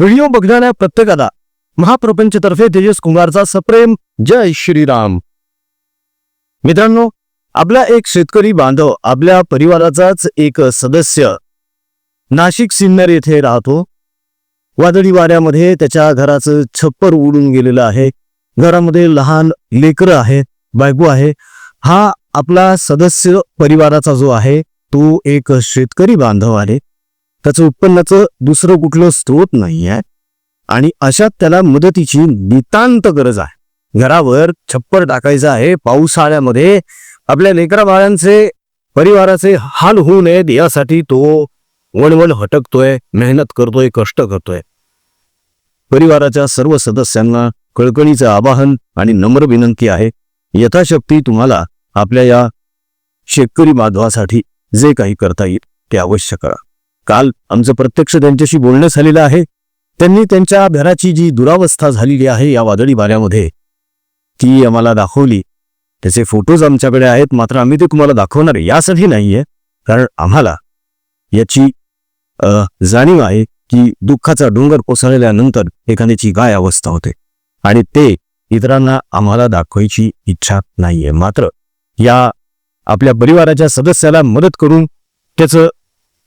Video बघणाऱ्या प्रत्येकाला महाप्रपंचतर्फे तेजस कुंभारचा सप्रेम जय श्रीराम. मित्रांनो आपला एक शेतकरी बांधव आपल्या परिवाराचाच एक सदस्य नाशिक सिन्नर येथे राहतो. वादळी वाऱ्यामध्ये त्याच्या घराचं छप्पर उडून गेलेलं आहे. घरामध्ये लहान लेकरं आहेत बायको आहे. हा आपला सदस्य परिवाराचा जो आहे तो एक शेतकरी बांधव आहे. त्याचं उत्पन्नाचं दुसरं कुठलं स्रोत नाही आहे. आणि अशात त्याला मदतीची नितांत गरज आहे. घरावर छप्पर टाकायचं आहे. पावसाळ्यामध्ये आपल्या लेकरा बाळांचे परिवाराचे हाल होऊ नयेत यासाठी तो वणवण हटकतोय मेहनत करतोय कष्ट करतोय. परिवाराच्या सर्व सदस्यांना कळकळीचं आवाहन आणि नम्र विनंती आहे. यथाशक्ती तुम्हाला आपल्या या शेतकरी बांधवासाठी जे काही करता येईल ते अवश्य करा. काल आमचं प्रत्यक्ष त्यांच्याशी बोलणं झालेलं आहे. त्यांनी त्यांच्या घराची जी दुरावस्था झालेली आहे या वादळी वाऱ्यामध्ये ती आम्हाला दाखवली. त्याचे फोटोज आमच्याकडे आहेत मात्र आम्ही ते तुम्हाला दाखवणार आहे. यासाठी नाहीये कारण आम्हाला याची जाणीव आहे की दुःखाचा डोंगर कोसळल्यानंतर एखाद्याची काय अवस्था होते. आणि ते इतरांना आम्हाला दाखवायची इच्छा नाहीये. मात्र या आपल्या परिवाराच्या सदस्याला मदत करून त्याचं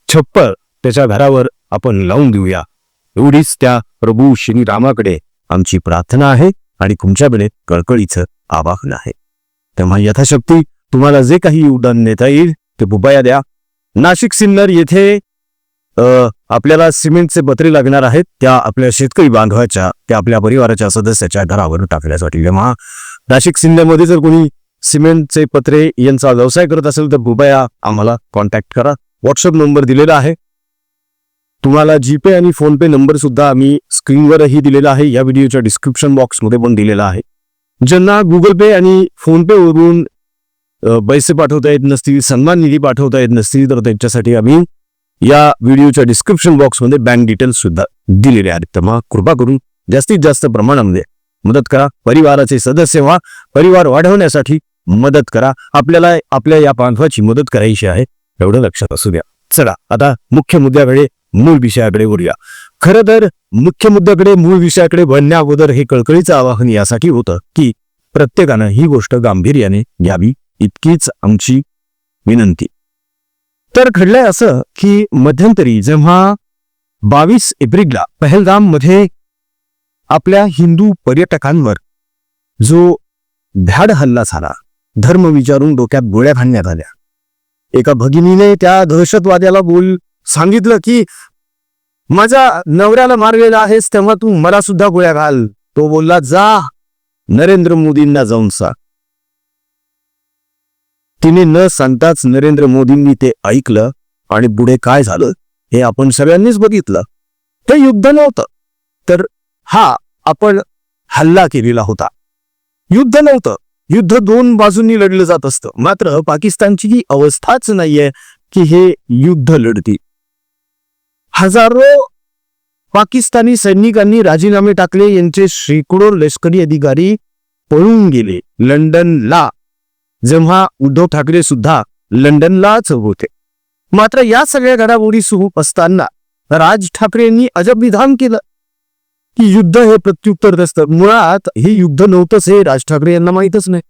छप्पर त्याच्या घरावर आपण लावून देऊया. एवढीच त्या प्रभू श्री रामाकडे आमची प्रार्थना आहे आणि तुमच्याकडे कळकळीचं आवाहन आहे. तेव्हा यथाशक्ती तुम्हाला जे काही उड्डाण नेता येईल ते बुबाया द्या. नाशिक सिन्नर येथे आपल्याला सिमेंटचे पत्रे लागणार आहेत. त्या आपल्या शेतकरी बांधवाच्या त्या आपल्या परिवाराच्या सदस्याच्या घरावर टाकण्यासाठी. तेव्हा नाशिक सिन्नरमध्ये जर कोणी सिमेंटचे पत्रे यांचा व्यवसाय करत असेल तर बुबाया आम्हाला कॉन्टॅक्ट करा. व्हॉट्सअप नंबर दिलेला आहे. तुम्हाला जीपे आणि फोनपे नंबर सुद्धा आम्ही स्क्रीनवरही दिलेला आहे. या व्हिडिओच्या डिस्क्रिप्शन बॉक्समध्ये पण दिलेला आहे. ज्यांना गुगल पे आणि फोनपे वरून पैसे पाठवता येत नसतील सन्मान निधी पाठवता येत नसतील तर त्यांच्यासाठी आम्ही या व्हिडिओच्या डिस्क्रिप्शन बॉक्समध्ये बँक डिटेल्स सुद्धा दिलेले आहेत. तर मग कृपा करून जास्तीत जास्त प्रमाणामध्ये मदत करा. परिवाराचे सदस्य व्हा. परिवार वाढवण्यासाठी मदत करा. आपल्याला आपल्या या बांधवाची मदत करायची आहे. एवढं लक्षात असू द्या. चला आता मुख्य मुद्द्याकडे मूळ विषयाकडे वळूया. खरं तर मुख्य मुद्द्याकडे मूळ विषयाकडे वळण्या अगोदर हे कळकळीचं आवाहन यासाठी होतं की प्रत्येकानं ही गोष्ट गांभीर्याने घ्यावी इतकीच आमची विनंती. तर घडलंय असं की मध्यंतरी जेव्हा बावीस एप्रिलला पहलगाममध्ये आपल्या हिंदू पर्यटकांवर जो भ्याड हल्ला झाला धर्म विचारून डोक्यात गोळ्या घालण्यात आल्या. एका भगिनीने त्या दहशतवाद्याला बोल सांगितलं की माझ्या नवऱ्याला मारलेला आहेस तेव्हा तू मला सुद्धा गोळ्या घाल. तो बोलला जा नरेंद्र मोदींना जाऊन सांग. तिने न सांगताच नरेंद्र मोदींनी ते ऐकलं आणि पुढे काय झालं हे आपण सगळ्यांनीच बघितलं. ते युद्ध नव्हतं तर हा आपण हल्ला केलेला होता. युद्ध नव्हतं युद्ध दोन बाजूंनी लढलं जात असतं. मात्र पाकिस्तानची ही अवस्थाच नाहीये की हे युद्ध लढतील. हजारो पाकिस्तानी सैनिकांनी राजीनामे टाकले. यांचे शेकडो लष्करी अधिकारी पळून गेले. लंडनला. जेव्हा उद्धव ठाकरे सुद्धा लंडनलाच होते. मात्र या सगळ्या घडामोडी सुरू असताना राज ठाकरेंनी अजब विधान केलं. की युद्ध हे प्रत्युत्तर असतं मुळात हे युद्ध नव्हतंच हे राज ठाकरे यांना माहीतच नाही.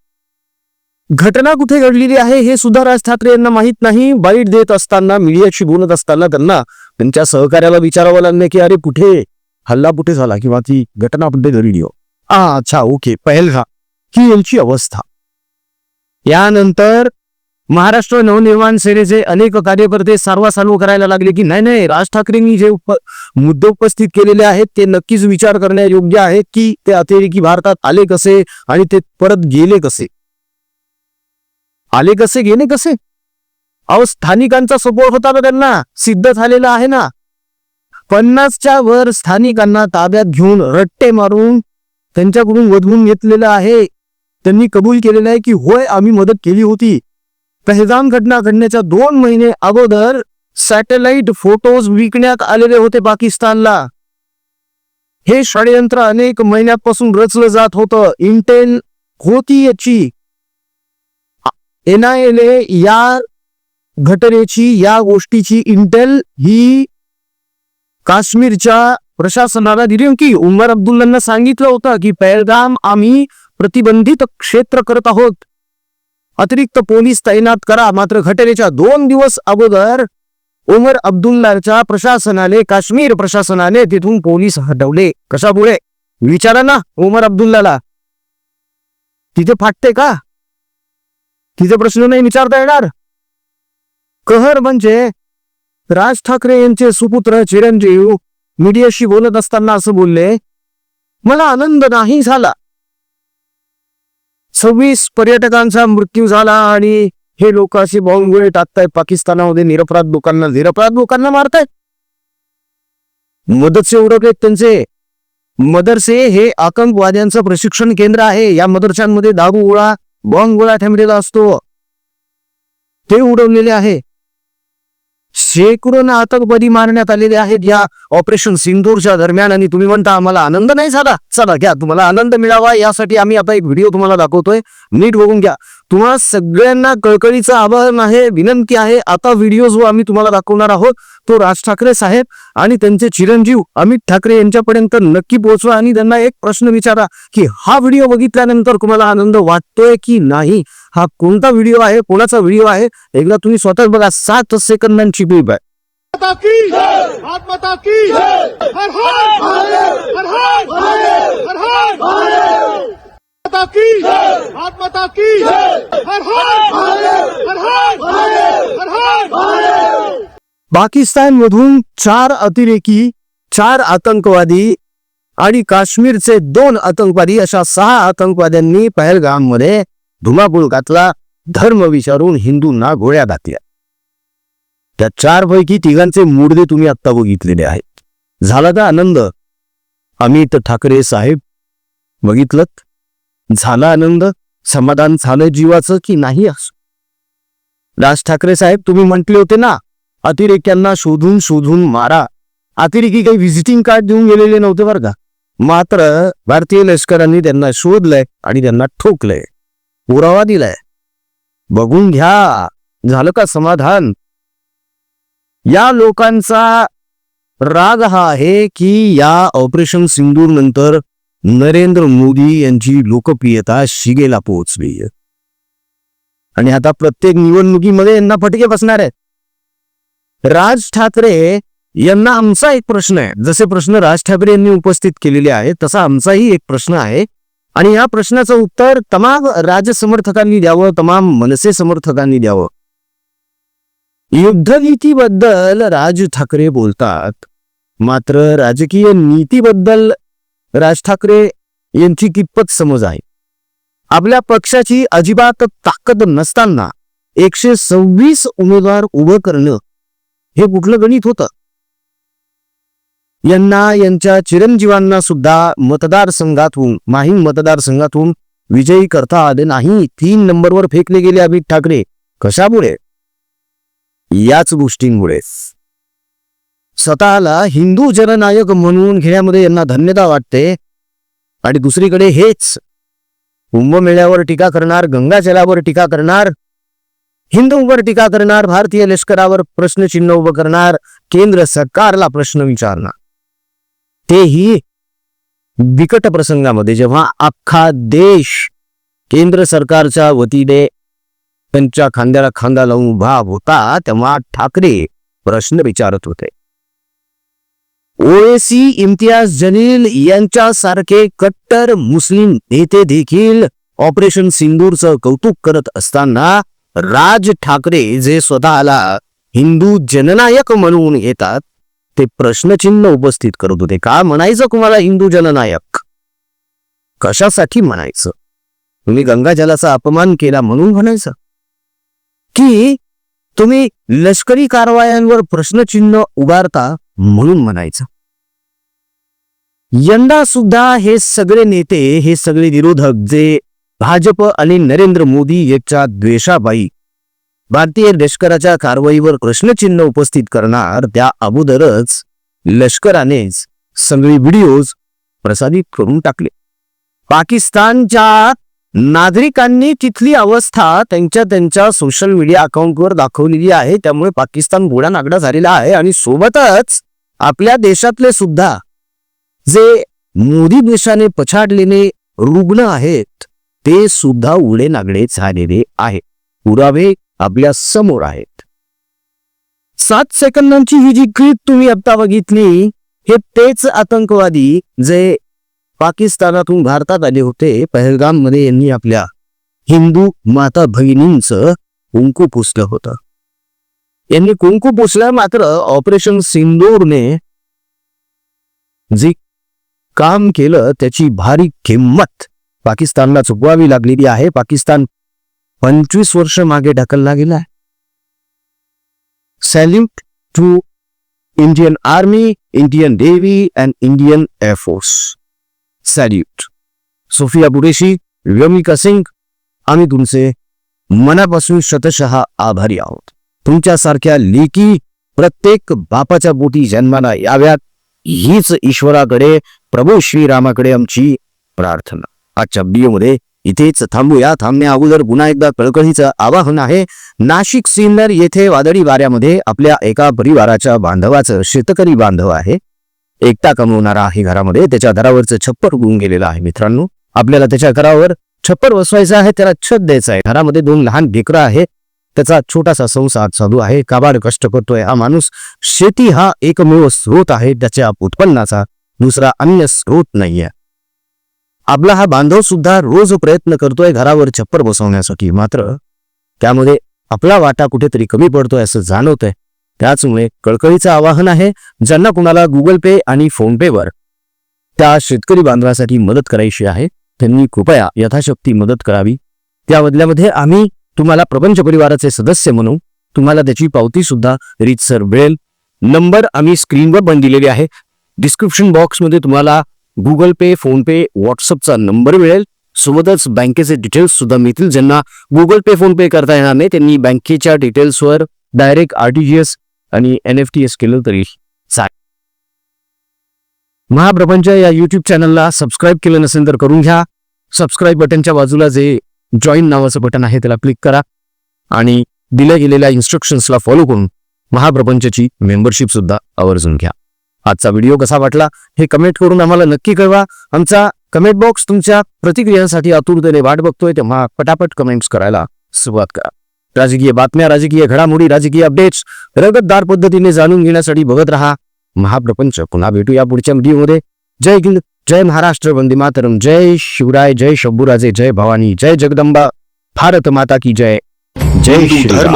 घटना कुठे घडलेली आहे हे सुद्धा राज ठाकरे यांना माहीत नाही. बाईट देत असताना मीडियाशी बोलत असताना त्यांना त्यांच्या सहकार्याला विचारावं लागलं की अरे कुठे? हल्ला कुठे झाला? किंवा ती घटना कुठे घडली? हो आ अच्छा ओके. पहलगा ही यांची अवस्था. यानंतर महाराष्ट्र नवनिर्माण सेनेचे अनेक कार्यकर्ते सारवासारव करायला लागले की नाही नाही राज ठाकरेंनी जे उप मुद्दे उपस्थित केलेले आहेत ते नक्कीच विचार करण्यायोग्य आहेत की ते अतिरेकी भारतात आले कसे आणि ते परत गेले कसे? आले कसे गेले कसे? अहो स्थानिकांचा सपोर्ट होता ना त्यांना सिद्ध झालेला आहे ना. पन्नासच्या वर स्थानिकांना ताब्यात घेऊन रट्टे मारून त्यांच्याकडून वधवून घेतलेलं आहे. त्यांनी कबूल केलेलं आहे की होय आम्ही मदत केली होती. पहलगाम घटना घडण्याच्या दोन महिने अगोदर सॅटेलाइट फोटोज विकण्यात आलेले होते पाकिस्तानला. हे षडयंत्र अनेक महिन्यापासून रचलं जात होतं. इंटेल होती याची. एनआयएने या घटनेची या गोष्टीची इंटेल ही काश्मीरच्या प्रशासनाला दिली की उमर अब्दुल्लांना सांगितलं होतं की पहलगाम आम्ही प्रतिबंधित क्षेत्र करत आहोत. अतिरिक्त पोलीस तैनात करा. मात्र घटनेच्या दोन दिवस अगोदर उमर अब्दुल्लाच्या प्रशासनाने काश्मीर प्रशासनाने तिथून पोलीस हटवले. कशामुळे? विचारा ना उमर अब्दुल्लाला. तिथे फाटते का? तिचा प्रश्न नाही विचारता येणार. कहर म्हणजे राज ठाकरे यांचे सुपुत्र चिरंजीव मीडियाशी बोलत असताना असं बोलले मला आनंद नाही झाला. सव्वीस पर्यटकांचा मृत्यू झाला आणि हे लोक असे बॉम्बगुळे टाकताय पाकिस्तानामध्ये निरपराध लोकांना निरपराध लोकांना मारतायत. मदरसे उडवलेत त्यांचे. मदरसे हे आतंकवाद्यांचं प्रशिक्षण केंद्र आहे. या मदरशांमध्ये दारू गोळा बॉम्ब गोळा ठेवलेला असतो. ते उडवलेले आहे. शेकडो आतंकवादी मारण्यात आलेले आहेत या ऑपरेशन सिंदूरच्या दरम्यान आणि तुम्ही म्हणता आम्हाला आनंद नाही झाला? चला घ्या तुम्हाला आनंद मिळावा यासाठी आम्ही आता एक व्हिडिओ तुम्हाला दाखवतोय. नीट बघून घ्या. तुम्हाला सगळ्यांना कळकळीचं आवाहन आहे विनंती आहे. आता व्हिडिओ जो आम्ही तुम्हाला दाखवणार आहोत. तो राज ठाकरे साहेब आणि त्यांचे चिरंजीव अमित ठाकरे यांच्यापर्यंत नक्की पोहोचवा आणि त्यांना एक प्रश्न विचारा की हा व्हिडिओ बघितल्यानंतर तुम्हाला आनंद वाटतोय की नाही? हा कोणता व्हिडिओ आहे? कोणाचा व्हिडिओ आहे? एकदा तुम्ही स्वतः बघा. सात सेकंदांची बीप आहे. की? पाकिस्तानमधून चार अतिरेकी चार आतंकवादी आणि काश्मीरचे दोन आतंकवादी अशा सहा आतंकवाद्यांनी पहलगाममध्ये धुमाकूळ घातला धर्म विचारून हिंदूंना गोळ्या घातल्या. त्या चार पैकी तिघांचे मुडदे तुम्ही आत्ता बघितलेले आहेत. झाला का आनंद. अमित ठाकरे साहेब बघितलं झाला आनंद? समाधान झालं जीवाचं की नाही? असं राज ठाकरे साहेब तुम्ही म्हटले होते ना अतिरेक्यांना शोधून शोधून मारा. अतिरेकी काही व्हिजिटिंग कार्ड देऊन गेलेले नव्हते बरं का. मात्र भारतीय लष्करांनी त्यांना शोधलंय आणि त्यांना ठोकलंय. पुरावा दिलाय. बघून घ्या. झालं का समाधान? या लोकांचा राग हा आहे की या ऑपरेशन सिंदूर नंतर नरेंद्र मोदी यांची लोकप्रियता शिगेला पोहोचली आणि आता प्रत्येक निवडणुकीमध्ये यांना फटके बसणार आहेत. राज ठाकरे यांना आमचा एक प्रश्न आहे. जसे प्रश्न राज ठाकरे यांनी उपस्थित केलेले आहे तसा आमचाही एक प्रश्न आहे. आणि या प्रश्नाचं उत्तर तमाम राज समर्थकांनी द्यावं तमाम मनसे समर्थकांनी द्यावं. युद्धनीतीबद्दल राज ठाकरे बोलतात. मात्र राजकीय नीतीबद्दल राज ठाकरे यांची कितपत समज आहे? आपल्या पक्षाची अजिबात ताकद नसताना एकशे सव्वीस उमेदवार उभं करणं हे कुठलं गणित होतं? यांना यांच्या चिरंजीवांना सुद्धा मतदारसंघातून माहीम मतदारसंघातून विजयी करता आले नाही. तीन नंबरवर फेकले गेले अमित ठाकरे. कशामुळे? याच गोष्टींमुळे स्वतःला हिंदू जननायक म्हणून घेण्यामध्ये यांना धन्यता वाटते. आणि दुसरीकडे हेच. कुंभमेळ्यावर टीका करणार गंगाजलावर टीका करणार हिंदूंवर टीका करणार भारतीय लष्करावर प्रश्नचिन्ह उभं करणार केंद्र सरकारला प्रश्न विचारणार. तेही बिकट प्रसंगामध्ये जेव्हा अख्खा देश केंद्र सरकारच्या वतीने त्यांच्या खांद्याला खांदा लावून उभा होता तेव्हा ठाकरे प्रश्न विचारत होते. ओएसी इम्तियाज जलील यांच्यासारखे कट्टर मुस्लिम नेते देखील ऑपरेशन सिंदूरचं कौतुक करत असताना राज ठाकरे जे स्वतःला हिंदू जननायक म्हणून येतात ते प्रश्नचिन्ह उपस्थित करत होते. का म्हणायचं तुम्हाला हिंदू जननायक? कशासाठी म्हणायचं? तुम्ही गंगाजलाचा अपमान केला म्हणून म्हणायचं? की तुम्ही लष्करी कारवायांवर प्रश्नचिन्ह उभारता म्हणून म्हणायचं? यंदा सुद्धा हे सगळे नेते हे सगळे विरोधक जे भाजप आणि नरेंद्र मोदी यांच्या द्वेषाबाई. भारतीय लष्कराच्या कारवाईवर प्रश्नचिन्ह उपस्थित करणार त्या अगोदरच लष्करानेच सगळे व्हिडिओज प्रसारित करून टाकले. पाकिस्तानच्या नागरिकांनी तिथली अवस्था त्यांच्या त्यांच्या सोशल मीडिया अकाउंटवर दाखवलेली आहे. त्यामुळे पाकिस्तान गोडा नागडा झालेला आहे आणि सोबतच आपल्या देशातले सुद्धा जे मोदी देशाने पछाडलेले रुग्ण आहेत ते सुद्धा उडे नागडे झालेले आहे. पुरावे आपल्यासमोर आहेत. सात सेकंदांची ही जी क्लिप तुम्ही आता बघितली हे तेच आतंकवादी जे पाकिस्तानातून भारतात आले होते पहलगाममध्ये यांनी आपल्या हिंदू माता भगिनींच कुंकू पुसलं होतं. यांनी कुंकू पुसलं मात्र ऑपरेशन सिंदूरने जे काम केलं त्याची भारी किंमत पाकिस्तानला चुकवावी लागलेली आहे. पाकिस्तान पंचवीस वर्ष मागे ढकलला आहे. Salute to Indian army Indian navy and Indian air force salute. Sofiya Qureshi Vyomika Singh आम्ही तुमचे मनापासून शतशः आभारी आहोत. तुमच्यासारख्या लेकी प्रत्येक बापाच्या बोटी जन्माला याव्यात. हीच ईश्वराकडे प्रभू श्रीरामाकडे आमची प्रार्थना. आजच्या व्हिडिओमध्ये इथेच थांबूया. थांबण्या अगोदर पुन्हा एकदा कळकळीचं आवाहन आहे नाशिक सिन्नर येथे वादळी वाऱ्यामध्ये आपल्या एका परिवाराच्या बांधवाचं शेतकरी बांधव आहे. एकटा कमवणारा आहे घरामध्ये त्याच्या घरावरचं छप्पर उगून गेलेलं आहे मित्रांनो. आपल्याला त्याच्या घरावर छप्पर बसवायचं आहे त्याला छत द्यायचं आहे. घरामध्ये दोन लहान ढेकरं आहे त्याचा छोटासा संसार चालू आहे. काबाड कष्ट करतोय हा माणूस. शेती हा एकमेव स्रोत आहे त्याच्या उत्पन्नाचा दुसरा अन्य स्रोत नाहीये. आपला हा बांधव सुद्धा रोज प्रयत्न करतोय घरावर छप्पर बसवण्यासाठी. मात्र त्यामध्ये आपला वाटा कुठेतरी कमी पडतोय असं जाणवतंय. त्याचमुळे कळकळीचं आवाहन आहे ज्यांना कुणाला गुगल पे आणि फोन पेवर त्या शेतकरी बांधवासाठी मदत करायची आहे त्यांनी कृपया यथाशक्ती मदत करावी. त्या बदल्यामध्ये आम्ही तुम्हाला प्रपंच परिवाराचे सदस्य म्हणून तुम्हाला त्याची पावती सुद्धा रीतसर मिळेल. नंबर आम्ही स्क्रीनवर पण दिलेली आहे. डिस्क्रिप्शन बॉक्समध्ये तुम्हाला गुगल पे फोन पे व्हॉट्सअपचा नंबर मिळेल. सोबतच बँकेचे डिटेल्स सुद्धा मिळतील. ज्यांना गुगल पे फोन पे करता येणार नाही त्यांनी बँकेच्या डिटेल्सवर डायरेक्ट आरटीजीएस आणि एन एफ टी एस केलं तरी चालेल. महाप्रपंच या युट्यूब चॅनलला सबस्क्राईब केलं नसेल तर करून घ्या. सबस्क्राईब बटनच्या बाजूला जे जॉईन नावाचं बटन आहे त्याला क्लिक करा. आणि दिल्या गेलेल्या इन्स्ट्रक्शन्सला फॉलो करून महाप्रपंचची मेंबरशिप सुद्धा आवर्जून घ्या. आजचा व्हिडिओ कसा वाटला हे कमेंट करून आम्हाला नक्की कळवा. आमचा कमेंट बॉक्स तुमच्या प्रतिक्रियांसाठी आतुरतेने वाट बघतोय तेव्हा पटापट कमेंट्स करायला सुरुवात करा. राजकीय बातम्या राजकीय घडामोडी राजकीय अपडेट्स रगतदार पद्धतीने जाणून घेण्यासाठी बघत राहा. महाप्रपंच पुन्हा भेटूया पुढच्या व्हिडिओमध्ये. जय हिंद जय महाराष्ट्र वंदे मातरम. जय शिवराय जय शंभूराजे जय भवानी जय जगदंबा. भारत माता की जय. जय. धर्म